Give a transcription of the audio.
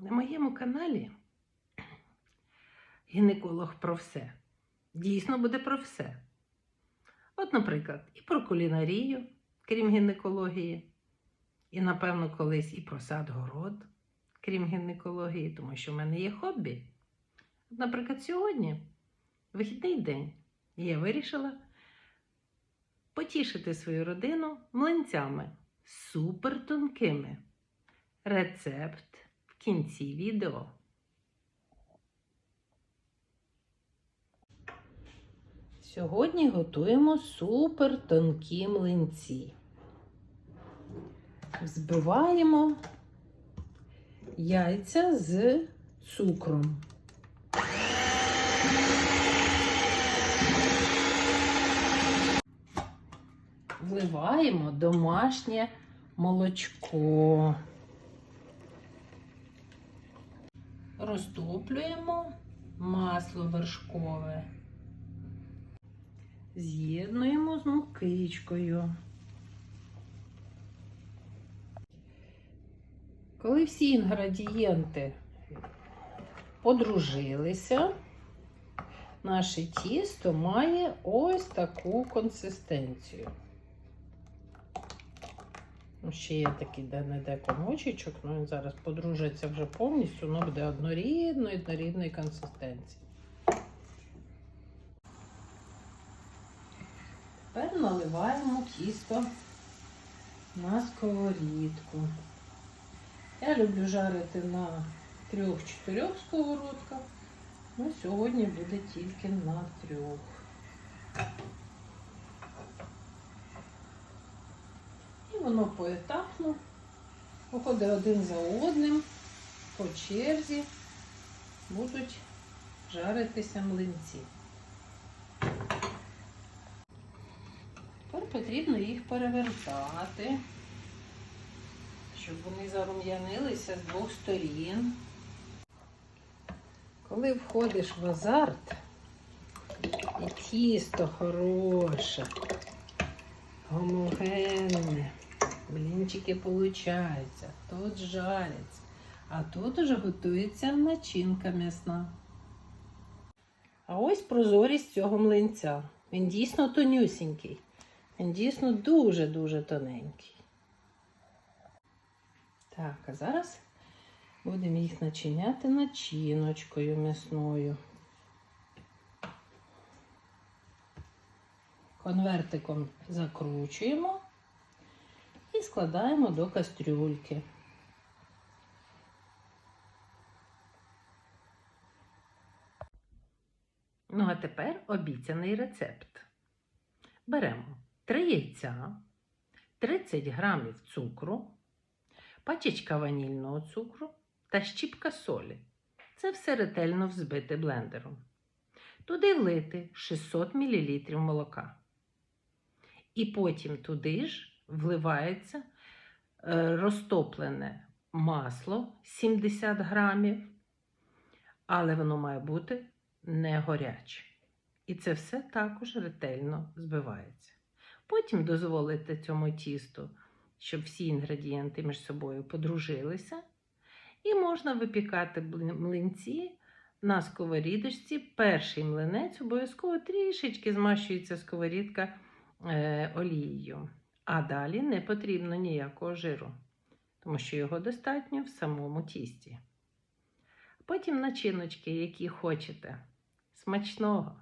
На моєму каналі гінеколог про все. Дійсно буде про все. От, наприклад, і про кулінарію, крім гінекології, і, напевно, колись і про сад-город, крім гінекології, тому що в мене є хобі. От, наприклад, сьогодні, вихідний день, і я вирішила потішити свою родину млинцями супер тонкими. Рецепт в кінці відео. Сьогодні готуємо супер тонкі млинці. Взбиваємо яйця з цукром. Вливаємо домашнє молочко. Розтоплюємо масло вершкове. З'єднуємо з мукичкою. Коли всі інгредієнти подружилися, наше тісто має ось таку консистенцію. Ще є такий де-не-де комочечок, ну він зараз подружиться вже повністю, воно буде однорідної, однорідної консистенції. Тепер наливаємо тісто на сковорідку. Я люблю жарити на трьох-чотирьох сковородках, ну сьогодні буде тільки на трьох. Воно поетапно виходить один за одним, по черзі будуть жаритися млинці. Тепер потрібно їх перевертати, щоб вони зарум'янилися з двох сторін. Коли входиш в азарт, і тісто хороше, гомогенне, блінчики получаються, тут жаряться, а тут уже готується начинка м'ясна. А ось прозорість цього млинця. Він дійсно тонюсінький. Він дійсно дуже-дуже тоненький. Так, а зараз будемо їх начиняти начиночкою м'ясною. Конвертиком закручуємо складаємо до кастрюльки. Ну, а тепер обіцяний рецепт. Беремо 3 яйця, 30 грамів цукру, пачечка ванільного цукру та щіпка солі. Це все ретельно взбити блендером. Туди влити 600 мл молока. І потім туди ж вливається е, розтоплене масло 70 грамів, але воно має бути не горяче. І це все також ретельно збивається. Потім дозволите цьому тісту, щоб всі інгредієнти між собою подружилися. І можна випікати млинці на сковорідочці. Перший млинець обов'язково трішечки змащується сковорідка е, олією. А далі не потрібно ніякого жиру, тому що його достатньо в самому тісті. Потім начиночки, які хочете. Смачного!